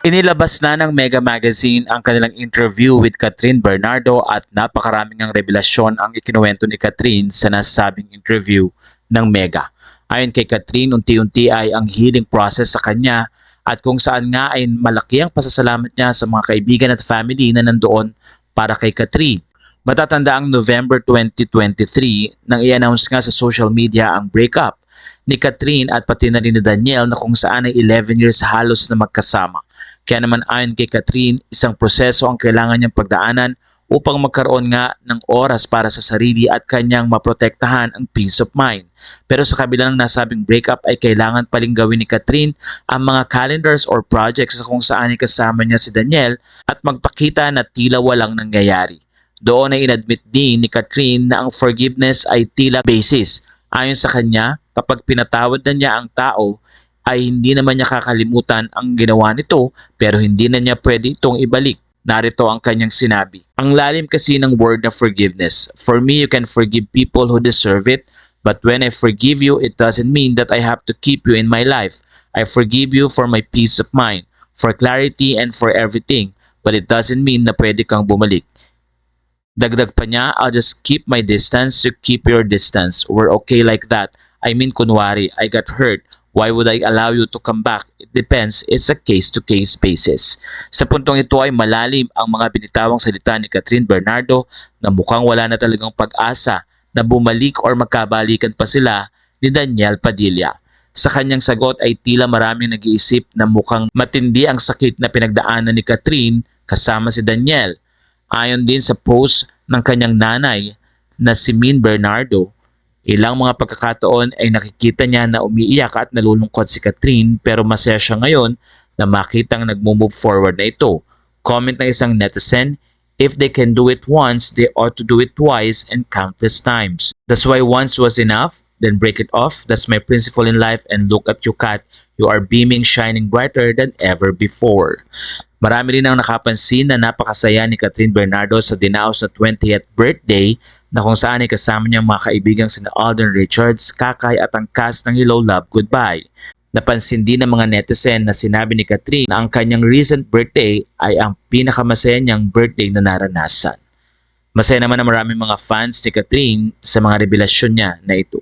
Inilabas na ng Mega Magazine ang kanilang interview with Catherine Bernardo at napakaraming ang revelasyon ang ikinuwento ni Catherine sa nasabing interview ng Mega. Ayon kay Catherine, unti-unti ay ang healing process sa kanya at kung saan nga ay malaki ang pasasalamat niya sa mga kaibigan at family na nandoon para kay Catherine. Matatanda ang November 2023 nang i-announce nga sa social media ang breakup ni Catherine at pati na rin ni Daniel na kung saan ay 11 years halos na magkasama. Kaya naman ayon kay Catherine, isang proseso ang kailangan niyang pagdaanan upang magkaroon nga ng oras para sa sarili at kanyang maprotektahan ang peace of mind. Pero sa kabila ng nasabing breakup ay kailangan paling gawin ni Catherine ang mga calendars or projects sa kung saan ay kasama niya si Daniel at magpakita na tila walang nangyayari. Doon ay inadmit din ni Catherine na ang forgiveness ay tila basis. Ayon sa kanya, kapag pinatawad na niya ang tao, ay hindi naman niya kakalimutan ang ginawa nito pero hindi na niya pwede itong ibalik. Narito ang kanyang sinabi. Ang lalim kasi ng word na forgiveness. For me, you can forgive people who deserve it, but when I forgive you, it doesn't mean that I have to keep you in my life. I forgive you for my peace of mind, for clarity and for everything, but it doesn't mean na pwede kang bumalik. Dagdag pa niya, I'll just keep my distance, you keep your distance. We're okay like that. I mean, kunwari, I got hurt. Why would I allow you to come back? It depends. It's a case-to-case basis. Sa puntong ito ay malalim ang mga binitawang salita ni Catherine Bernardo na mukhang wala na talagang pag-asa na bumalik or magkabalikan pa sila ni Daniel Padilla. Sa kanyang sagot ay tila maraming nag-iisip na mukhang matindi ang sakit na pinagdaanan ni Catherine kasama si Daniel. Ayon din sa post ng kanyang nanay na si Min Bernardo, ilang mga pagkakataon ay nakikita niya na umiiyak at nalulungkot si Catherine pero masaya siya ngayon na makitang nagmo-move forward na ito. Comment ng isang netizen, if they can do it once, they ought to do it twice and countless times. That's why once was enough, then break it off. That's my principle in life and look at you Kat, you are beaming, shining brighter than ever before. Marami rin ang nakapansin na napakasaya ni Catherine Bernardo sa dinaos na 20th birthday na kung saan ay kasama niyang mga kaibigang sina Alden Richards, Kakay at ang cast ng Hello Love Goodbye. Napansin din ng mga netizen na sinabi ni Catherine na ang kanyang recent birthday ay ang pinakamasaya niyang birthday na naranasan. Masaya naman ang maraming mga fans ni Catherine sa mga revelasyon niya na ito.